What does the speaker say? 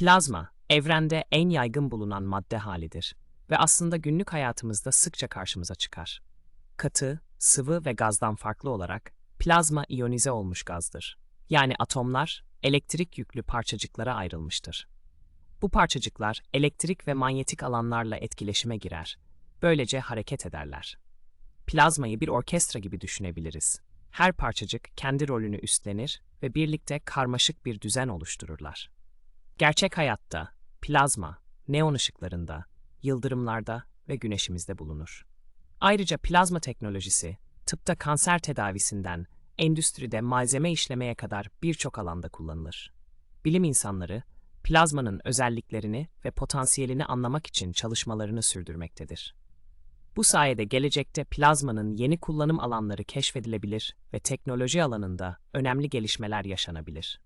Plazma, evrende en yaygın bulunan madde halidir ve aslında günlük hayatımızda sıkça karşımıza çıkar. Katı, sıvı ve gazdan farklı olarak plazma iyonize olmuş gazdır. Yani atomlar elektrik yüklü parçacıklara ayrılmıştır. Bu parçacıklar elektrik ve manyetik alanlarla etkileşime girer. Böylece hareket ederler. Plazmayı bir orkestra gibi düşünebiliriz. Her parçacık kendi rolünü üstlenir ve birlikte karmaşık bir düzen oluştururlar. Gerçek hayatta plazma, neon ışıklarında, yıldırımlarda ve güneşimizde bulunur. Ayrıca plazma teknolojisi, tıpta kanser tedavisinden, endüstride malzeme işlemeye kadar birçok alanda kullanılır. Bilim insanları, plazmanın özelliklerini ve potansiyelini anlamak için çalışmalarını sürdürmektedir. Bu sayede gelecekte plazmanın yeni kullanım alanları keşfedilebilir ve teknoloji alanında önemli gelişmeler yaşanabilir.